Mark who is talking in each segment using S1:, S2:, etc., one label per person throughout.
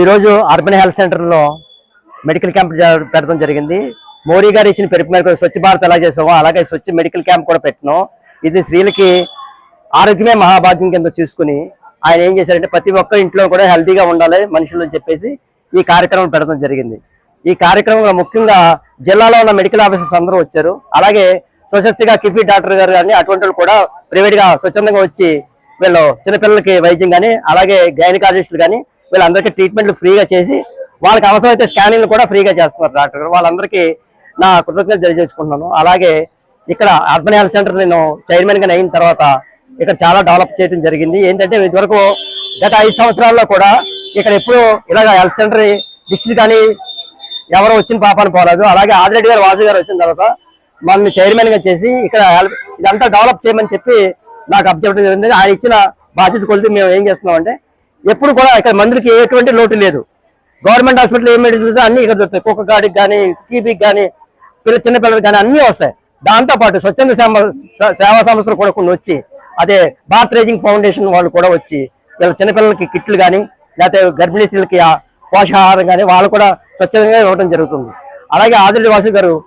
S1: ఈరోజు urban health సెంటర్లో medical camp పెట్టడం జరిగింది. మోడీ గారు ఇచ్చిన పిలుపు మేరకు స్వచ్ఛ భారత్ ఎలా చేసామో అలాగే స్వచ్ఛ మెడికల్ క్యాంప్ కూడా పెట్టినాం. ఇది స్త్రీలకి ఆరోగ్యమే మహాభాగ్యం కింద చూసుకుని ఆయన ఏం చేశారంటే ప్రతి ఒక్క ఇంట్లో కూడా హెల్తీగా ఉండాలి మనుషులు అని చెప్పేసి ఈ కార్యక్రమం పెట్టడం జరిగింది. ఈ కార్యక్రమంలో ముఖ్యంగా జిల్లాలో ఉన్న మెడికల్ ఆఫీసర్స్ అందరూ వచ్చారు. అలాగే స్వచ్ఛగా కిఫీ డాక్టర్ గారు కానీ అటువంటి వాళ్ళు కూడా ప్రైవేట్గా స్వచ్ఛందంగా వచ్చి వీళ్ళు చిన్నపిల్లలకి వైద్యం కానీ అలాగే గైనకాలజిస్టులు కానీ వీళ్ళందరికీ ట్రీట్మెంట్లు ఫ్రీగా చేసి వాళ్ళకి అవసరమైతే స్కానింగ్లు కూడా ఫ్రీగా చేస్తున్నారు డాక్టర్ గారు. వాళ్ళందరికీ నా కృతజ్ఞత తెలియజేసుకుంటున్నాను. అలాగే ఇక్కడ అర్బన్ హెల్త్ సెంటర్ నేను చైర్మన్గా అయిన తర్వాత ఇక్కడ చాలా డెవలప్ చేయడం జరిగింది. ఏంటంటే ఇదివరకు గత ఐదు సంవత్సరాల్లో కూడా ఇక్కడ ఎప్పుడు ఇలాగ హెల్త్ సెంటర్ డిస్ట్రిక్ట్ కానీ ఎవరో వచ్చిన పాపాన్ని పోలేదు. అలాగే ఆదిరెడ్డి గారు వాసు గారు వచ్చిన తర్వాత మనల్ని చైర్మన్గా చేసి ఇక్కడ ఇదంతా డెవలప్ చేయమని చెప్పి నాకు అబ్జర్వ్ జరిగింది. ఆయన ఇచ్చిన బాధ్యత కొలితే మేము ఏం చేస్తున్నాం అంటే ఎప్పుడు కూడా ఇక్కడ మందులకి ఎటువంటి లోటు లేదు. గవర్నమెంట్ హాస్పిటల్ ఏ మెడిసిన్స్ అన్ని ఇక్కడ దొరుకుతాయి. కుక్క గాడికి కానీ టీబీకి కానీ పిల్ల చిన్నపిల్లలకి కానీ అన్ని వస్తాయి. దాంతో పాటు స్వచ్ఛంద సేవ- సేవా సంస్థలు కూడా కొన్ని వచ్చి అదే భారత్ రేజింగ్ ఫౌండేషన్ వాళ్ళు కూడా వచ్చి వీళ్ళ చిన్నపిల్లలకి కిట్లు కానీ లేకపోతే గర్భిణీ స్త్రీలకి పోషాహారం పోషకాహారం కానీ వాళ్ళు కూడా స్వచ్ఛందంగా ఇవ్వడం జరుగుతుంది. అలాగే ఆదిరి వాసు గారు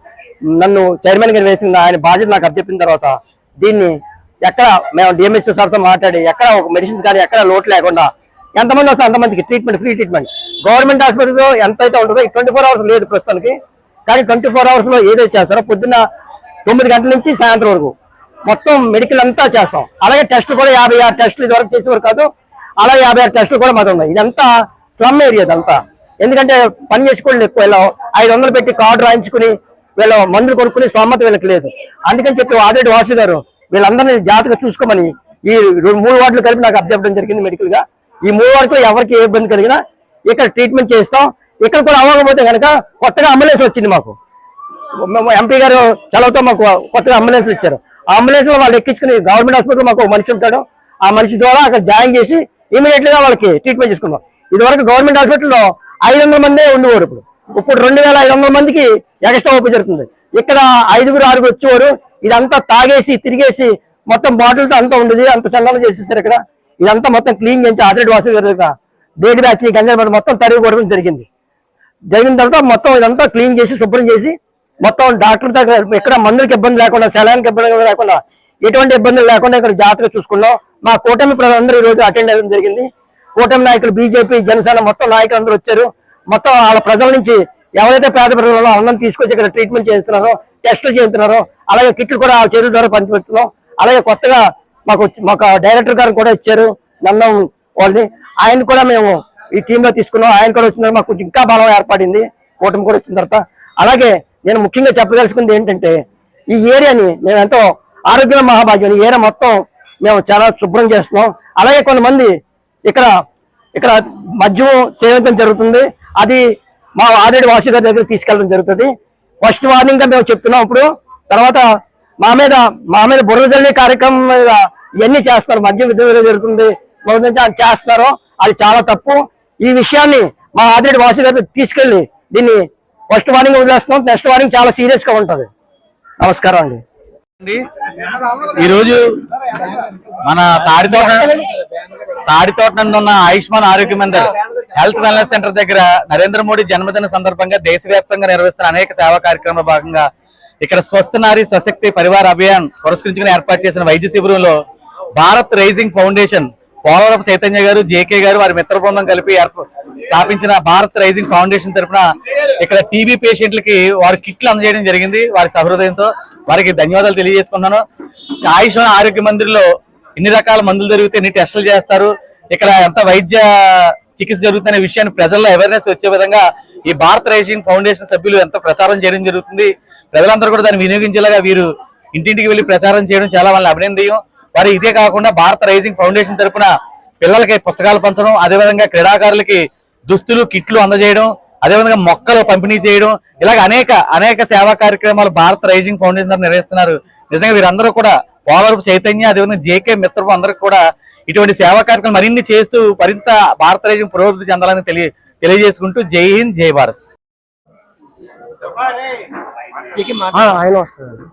S1: నన్ను చైర్మన్ గారు వేసిన ఆయన బాధ్యత నాకు అప్పచెప్పిన తర్వాత దీన్ని ఎక్కడ మేము డిఎంఎస్ సార్తో మాట్లాడి ఎక్కడ ఒక మెడిసిన్స్ కానీ ఎక్కడ లోటు లేకుండా ఎంతమంది వస్తారు అంతమందికి ట్రీట్మెంట్ ఫ్రీ ట్రీట్మెంట్ గవర్నమెంట్ హాస్పిటల్లో ఎంత అయితే ఉంటుందో ట్వంటీ ఫోర్ అవర్స్ లేదు ప్రస్తుతానికి. కానీ ట్వంటీ ఫోర్ అవర్స్లో ఏదైతే చేస్తారో పొద్దున్న తొమ్మిది గంటల నుంచి సాయంత్రం వరకు. మొత్తం మెడికల్ అంతా చేస్తాం. అలాగే టెస్ట్ కూడా యాభై ఆరు టెస్టులు ఇదివరకు చేసేవారు కాదు. అలాగే యాభై ఆరు టెస్టులు కూడా మాత్రం ఉన్నాయి. ఇదంతా స్లమ్ ఏరియా ఇదంతా. ఎందుకంటే పని చేసుకోండి ఎక్కువ. వీళ్ళు ఐదు వందలు పెట్టి కార్డు రాయించుకుని వీళ్ళు మందులు కొనుక్కుని స్తోమత వీళ్ళకి లేదు. అందుకని చెప్పి ఆదిరెడ్డి వాసు గారు వీళ్ళందరినీ జాగ్రత్తగా చూసుకోమని ఈ మూడు వార్డులు కలిపి నాకు అప్పచెప్పడం జరిగింది మెడికల్గా ఈ మూడు వార్డులో ఎవరికి ఏ ఇబ్బంది కలిగినా ఇక్కడ ట్రీట్మెంట్ చేస్తాం. ఇక్కడ కూడా అవ్వకపోతే కనుక కొత్తగా అంబులెన్స్ వచ్చింది మాకు. ఎంపీ గారు చలవతో మాకు కొత్తగా అంబులెన్స్ ఇచ్చారు. ఆ అంబులెన్స్లో వాళ్ళు ఎక్కించుకుని గవర్నమెంట్ హాస్పిటల్ మాకు మనిషి ఉంటాడు. ఆ మనిషి ద్వారా అక్కడ జాయిన్ చేసి ఇమీడియట్గా వాళ్ళకి ట్రీట్మెంట్ చేసుకున్నాం ఇది వరకు గవర్నమెంట్ హాస్పిటల్లో ఐదు వందల మందే ఉండేవారు ఇప్పుడు. ఇప్పుడు రెండు వేల ఐదు వందల మందికి ఎక్స్ట్రా ఓపెన్ జరుగుతుంది. ఇక్కడ ఐదుగురు ఆరుగురు వచ్చేవారు. ఇదంతా తాగేసి తిరిగేసి మొత్తం బాటిల్తో అంతా ఉండేది. అంత చందాలు చేసేసారు ఇక్కడ. ఇదంతా మొత్తం క్లీన్ చేయించి ఆదిరెడ్డి వాసు గారి డేట్ బ్యాచ్ గంజాయి మొత్తం తరిగి కొడడం జరిగింది. జరిగిన తర్వాత మొత్తం ఇదంతా క్లీన్ చేసి శుభ్రం చేసి మొత్తం డాక్టర్ దగ్గర ఎక్కడ మందులకు ఇబ్బంది లేకుండా సెలానికి ఇబ్బంది లేకుండా ఎటువంటి ఇబ్బందులు లేకుండా ఇక్కడ జాతర చూసుకున్నాం. మా కూటమి ప్రజలందరూ ఈ రోజు అటెండ్ అవ్వడం జరిగింది. కూటమి నాయకులు బీజేపీ జనసేన మొత్తం నాయకులు అందరూ వచ్చారు. మొత్తం వాళ్ళ ప్రజల నుంచి ఎవరైతే పేద ప్రజలలో అన్నం తీసుకొచ్చి ఇక్కడ ట్రీట్మెంట్ చేస్తున్నారో టెస్టులు చేస్తున్నారో అలాగే కిట్లు కూడా ఆ చేతుల ద్వారా పంచిపెడుతున్నాం. అలాగే కొత్తగా మాకు మాకు డైరెక్టర్ గారు కూడా ఇచ్చారు నన్ను వాళ్ళని. ఆయన కూడా మేము ఈ టీమ్లో తీసుకున్నాం. ఆయన కూడా వచ్చిన మాకు ఇంకా బలం ఏర్పడింది. కూటమి కూడా వచ్చిన తర్వాత. అలాగే నేను ముఖ్యంగా చెప్పదలుచుకుంది ఏంటంటే ఈ ఏరియాని మేము ఎంతో ఆరోగ్య మహాభాగ్యం. ఈ ఏరియా మొత్తం మేము చాలా శుభ్రం చేస్తున్నాం. అలాగే కొంతమంది ఇక్కడ ఇక్కడ మద్యం సేవించడం జరుగుతుంది. అది మా ఆల్రెడీ వాసు గారి దగ్గర తీసుకెళ్ళడం జరుగుతుంది. ఫస్ట్ వార్నింగ్గా మేము చెప్తున్నాం ఇప్పుడు తర్వాత మా మీద మా మీద బుర్ర కార్యక్రమం మీద ఇవన్నీ చేస్తారు? మద్యం విధంగా జరుగుతుంది. అది చేస్తారో. అది చాలా తప్పు. ఈ విషయాన్ని మా ఆదిరెడ్డి వాసు గారు తీసుకెళ్ళి దీన్ని ఫస్ట్ వార్నింగ్ వదిలేస్తున్నాం. నెక్స్ట్ వార్నింగ్ చాలా సీరియస్గా ఉంటది. నమస్కారం అండి.
S2: ఈరోజు మన తాడితోట తాడితోట నందు ఉన్న ఆయుష్మాన్ ఆరోగ్య మందిర్ హెల్త్ వెల్నెస్ సెంటర్ దగ్గర నరేంద్ర మోడీ జన్మదిన సందర్భంగా దేశవ్యాప్తంగా నిర్వహిస్తున్న అనేక సేవా కార్యక్రమాల భాగంగా ఇక్కడ స్వస్థ నారి స్వశక్తి పరివార అభియాన్ పురస్కరించుకుని ఏర్పాటు చేసిన వైద్య శిబిరంలో భారత్ రైజింగ్ ఫౌండేషన్ పోలవరపు చైతన్య గారు జేకే గారు వారి మిత్ర బృందం కలిపి స్థాపించిన భారత్ రైజింగ్ ఫౌండేషన్ తరపున ఇక్కడ టీబీ పేషెంట్లకి వారి కిట్లు అందజేయడం జరిగింది వారి సహృదయంతో. వారికి ధన్యవాదాలు తెలియజేసుకున్నాను ఆయుష్మాన్ ఆరోగ్య మందిర్లో ఎన్ని రకాల మందులు దొరికితే ఎన్ని టెస్టులు చేస్తారు. ఇక్కడ ఎంత వైద్య చికిత్స జరుగుతున్న విషయాన్ని ప్రజల్లో అవేర్నెస్ వచ్చే విధంగా ఈ భారత్ రైజింగ్ ఫౌండేషన్ సభ్యులు ఎంతో ప్రచారం చేయడం జరుగుతుంది. ప్రజలందరూ కూడా దాన్ని వినియోగించేలాగా వీరు ఇంటింటికి వెళ్ళి ప్రచారం చేయడం చాలా వాళ్ళని అభినందనీయం. వారు ఇదే కాకుండా భారత రైజింగ్ ఫౌండేషన్ తరపున పిల్లలకి పుస్తకాలు పంచడం అదేవిధంగా క్రీడాకారులకి దుస్తులు కిట్లు అందజేయడం అదేవిధంగా మొక్కలు పంపిణీ చేయడం ఇలాగ అనేక అనేక సేవా కార్యక్రమాలు భారత రైజింగ్ ఫౌండేషన్ తరపున నిర్వహిస్తున్నారు. నిజంగా వీరందరూ కూడా పోలవరపు చైతన్య అదేవిధంగా జేకే మిత్రపు అందరికి కూడా ఇటువంటి సేవా కార్యక్రమాలు మరిన్ని చేస్తూ మరింత భారత రైజింగ్ పురోగతి చెందాలని తెలియ తెలియజేసుకుంటూ జై హింద్ జై భారత్.
S1: ఆయన వస్తున్నారు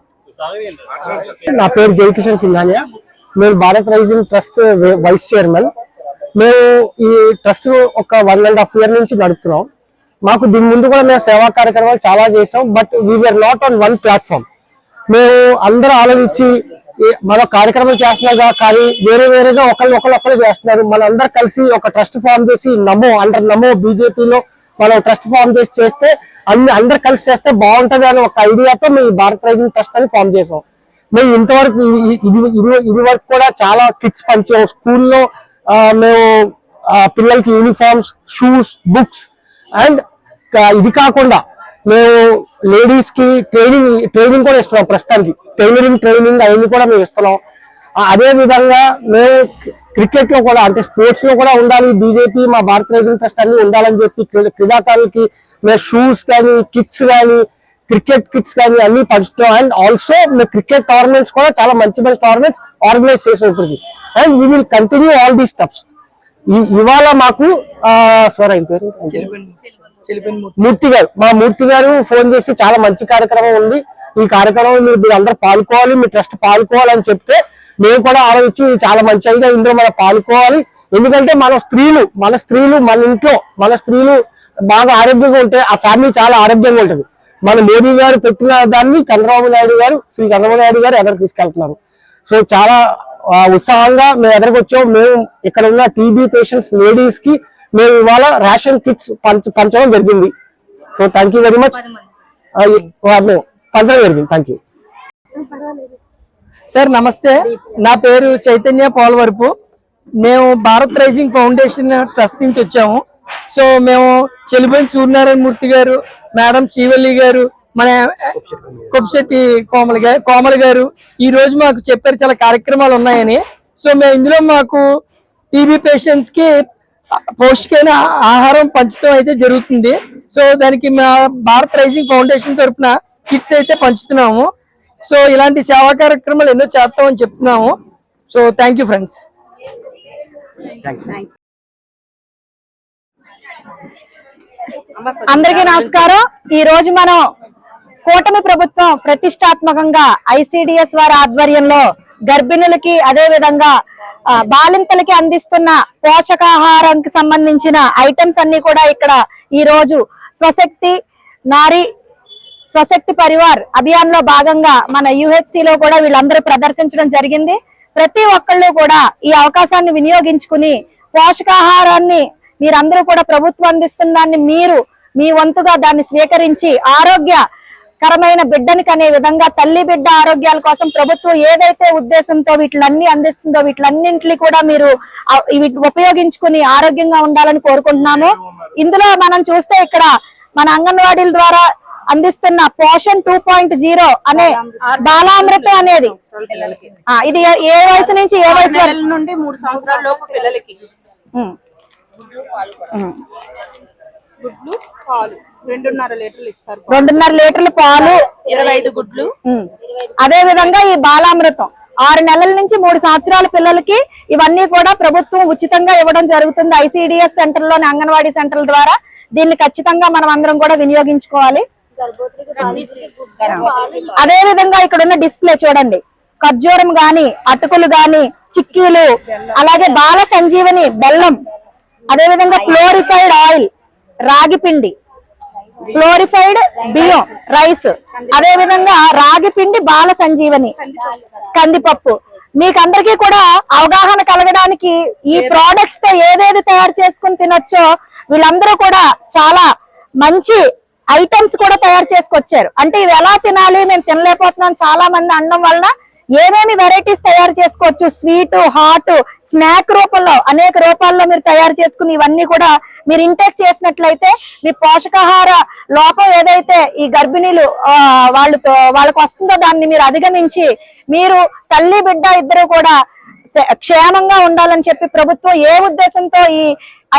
S1: నా పేరు జయకిషన్ సింఘానియా. మేము Bharat rising trust vice chairman.
S3: మేము ఈ ట్రస్ట్ ఒక వన్ అండ్ హాఫ్ ఇయర్ నుంచి నడుపుతున్నాం. మాకు దీని ముందు కూడా మేము సేవా కార్యక్రమాలు చాలా చేసాం but we are not on one platform మేము అందరూ ఆలోచించి మన కార్యక్రమం చేస్తున్నాగా కానీ వేరే వేరేగా ఒకళ్ళు ఒకళ్ళు ఒకళ్ళు చేస్తున్నారు. మన అందరు కలిసి ఒక ట్రస్ట్ ఫామ్ చేసి నమో అండర్ నమో బీజేపీలో మనం ట్రస్ట్ ఫామ్ చేసి చేస్తే అన్ని అందరు కలిసి చేస్తే బాగుంటుంది అని ఒక ఐడియాతో మేము భారత రైజింగ్ ట్రస్ట్ అని ఫామ్ చేసాం మేము ఇంతవరకు ఇది ఇది వరకు కూడా చాలా కిట్స్ పంచాము స్కూల్లో మేము పిల్లలకి యూనిఫామ్స్ షూస్ బుక్స్ అండ్ ఇది కాకుండా మేము లేడీస్కి ట్రైనింగ్ ట్రైనింగ్ కూడా ఇస్తున్నాం ప్రస్తుతానికి. టైలరింగ్ ట్రైనింగ్ అవన్నీ కూడా మేము ఇస్తున్నాం. అదే విధంగా మేము క్రికెట్లో కూడా అంటే స్పోర్ట్స్లో కూడా ఉండాలి. బీజేపీ మా భారత రైజింగ్ ట్రస్ట్ అన్ని ఉండాలని చెప్పి క్రీడాకారులకి మేము షూస్ కానీ కిట్స్ కానీ క్రికెట్ కిట్స్ కానీ అన్ని పంచుతాం. అండ్ ఆల్సో మేము క్రికెట్ టోర్నమెంట్స్ కూడా చాలా మంచి మంచి టోర్నమెంట్స్ ఆర్గనైజ్ చేసాం ఇప్పటికి and we will continue all these stuffs ఇవాళ మాకు సారీ పేరు? మూర్తి గారు. మా మూర్తి గారు ఫోన్ చేసి చాలా మంచి కార్యక్రమం ఉంది. ఈ కార్యక్రమం మీరు మీరు అందరూ పాల్గొవాలి మీ ట్రస్ట్ పాల్గొవాలని చెప్తే మేము కూడా ఆలోచించి చాలా మంచి ఐడియా ఇందులో మనం పాల్గొవాలి ఎందుకంటే మన స్త్రీలు మన స్త్రీలు మన ఇంట్లో మన స్త్రీలు బాగా ఆరోగ్యంగా ఉంటే ఆ ఫ్యామిలీ చాలా ఆరోగ్యంగా ఉంటుంది. మన మోదీ గారు పెట్టిన దాన్ని చంద్రబాబు నాయుడు గారు శ్రీ చంద్రబాబు నాయుడు గారు ఎదురు తీసుకెళ్తున్నారు. సో చాలా ఉత్సాహంగా మేము ఎదురుకు వచ్చాం మేము ఇక్కడ ఉన్న టీబీ పేషెంట్స్ లేడీస్కి మేము ఇవాళ రేషన్ కిట్స్ పంచ పంచడం జరిగింది. So thank you very much పంచడం జరిగింది. థ్యాంక్ యూ
S4: సార్ నమస్తే. నా పేరు చైతన్య పోలవరపు. మేము భారత్ రైజింగ్ ఫౌండేషన్ ట్రస్ట్ నుంచి వచ్చాము. సో మేము చెలిపోయిన సూర్యనారాయణ మూర్తి గారు మేడం శ్రీవల్లి గారు మన కొప్పిశెట్టి కోమల గారు కోమల గారు ఈ రోజు మాకు చెప్పారు చాలా కార్యక్రమాలు ఉన్నాయని. సో మేము ఇందులో మాకు టీబీ పేషెంట్స్కి పౌష్టికైన ఆహారం పంచడం అయితే జరుగుతుంది. సో దానికి మా భారత్ రైజింగ్ ఫౌండేషన్ తరఫున కిట్స్ అయితే పంచుతున్నాము. సో ఇలాంటి సేవా కార్యక్రమాలు ఎన్నో చేస్తామని చెప్తున్నాము. సో థ్యాంక్ యూ ఫ్రెండ్స్
S5: అందరికీ నమస్కారం. ఈ రోజు మనం కూటమి ప్రభుత్వం ప్రతిష్టాత్మకంగా ఐసిడిఎస్ వారి ఆధ్వర్యంలో గర్భిణులకి అదే విధంగా బాలింతలకి అందిస్తున్న పోషకాహారానికి సంబంధించిన ఐటమ్స్ అన్ని కూడా ఇక్కడ ఈ రోజు స్వశక్తి నారీ స్వశక్తి పరివార్ అభియాన్లో భాగంగా మన యుహెచ్సి లో కూడా వీళ్ళందరూ ప్రదర్శించడం జరిగింది. ప్రతి ఒక్కళ్ళు కూడా ఈ అవకాశాన్ని వినియోగించుకుని పోషకాహారాన్ని మీరందరూ కూడా ప్రభుత్వం అందిస్తున్న దాన్ని మీరు మీ వంతుగా దాన్ని స్వీకరించి ఆరోగ్యకరమైన బిడ్డని కనే విధంగా తల్లి బిడ్డ ఆరోగ్యాల కోసం ప్రభుత్వం ఏదైతే ఉద్దేశంతో వీటిలన్నీ అందిస్తుందో వీటిలన్నింటినీ కూడా మీరు ఉపయోగించుకుని ఆరోగ్యంగా ఉండాలని కోరుకుంటున్నాము. ఇందులో మనం చూస్తే ఇక్కడ మన అంగన్వాడీల ద్వారా అందిస్తున్న పోషన్ టూ పాయింట్ జీరో అనే బాలామృతం అనేది. ఇది ఏ- వయసు నుంచి ఏ వయసు
S6: నుండి మూడు సంవత్సరాల లోపు పిల్లలకి. గుడ్లు పాలు రెండున్నర లీటర్లు ఇస్తారు
S5: రెండున్నర లీటర్ల పాలు.
S6: ఇరవై ఐదు గుడ్లు.
S5: అదే విధంగా ఈ బాలామృతం. ఆరు నెలల నుంచి మూడు సంవత్సరాల పిల్లలకి ఇవన్నీ కూడా ప్రభుత్వం ఉచితంగా ఇవ్వడం జరుగుతుంది. ఐసిడిఎస్ సెంటర్లోని అంగన్వాడీ సెంటర్ల ద్వారా దీన్ని ఖచ్చితంగా మనం అందరం కూడా వినియోగించుకోవాలి. అదే విధంగా ఇక్కడ ఉన్న డిస్ప్లే చూడండి. ఖర్జూరం గాని అటుకులు గాని చిక్కీలు అలాగే బాల సంజీవని బెల్లం. అదే విధంగా క్లోరిఫైడ్ ఆయిల్ రాగి పిండి. క్లోరిఫైడ్ బియ్యం రైస్ అదే విధంగా రాగి పిండి బాల సంజీవని కందిపప్పు. మీకందరికీ కూడా అవగాహన కలగడానికి ఈ ప్రోడక్ట్స్తో ఏదేది తయారు చేసుకుని తినొచ్చో వీళ్ళందరూ కూడా చాలా మంచి ఐటమ్స్ కూడా తయారు చేసుకొచ్చారు. అంటే ఇవి ఎలా తినాలి మేము తినలేకపోతున్నాం చాలా మంది అనడం వలన ఏమేమి వెరైటీస్ తయారు చేసుకోవచ్చు? స్వీట్ హాట్ స్నాక్ రూపంలో అనేక రూపాల్లో మీరు తయారు చేసుకుని ఇవన్నీ కూడా మీరు ఇంటేక్ చేసినట్లయితే మీ పోషకాహార లోపం ఏదైతే ఈ గర్భిణీలు వాళ్ళు వాళ్ళతో వాళ్ళకు వస్తుందో దాన్ని మీరు అధిగమించి మీరు తల్లి బిడ్డ ఇద్దరు కూడా క్షేమంగా ఉండాలని చెప్పి ప్రభుత్వం ఏ ఉద్దేశంతో ఈ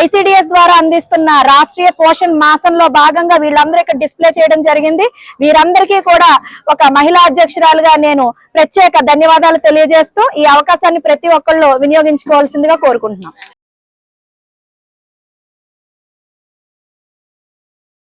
S5: ఐసిడిఎస్ ద్వారా అందిస్తున్న రాష్ట్రీయ పోషణ్ మాసంలో భాగంగా వీళ్ళందరూ ఇక్కడ డిస్ప్లే చేయడం జరిగింది. వీరందరికీ కూడా ఒక మహిళా అధ్యక్షురాలుగా నేను ప్రత్యేక ధన్యవాదాలు తెలియజేస్తూ ఈ అవకాశాన్ని ప్రతి ఒక్కళ్ళు వినియోగించుకోవాల్సిందిగా కోరుకుంటున్నాం.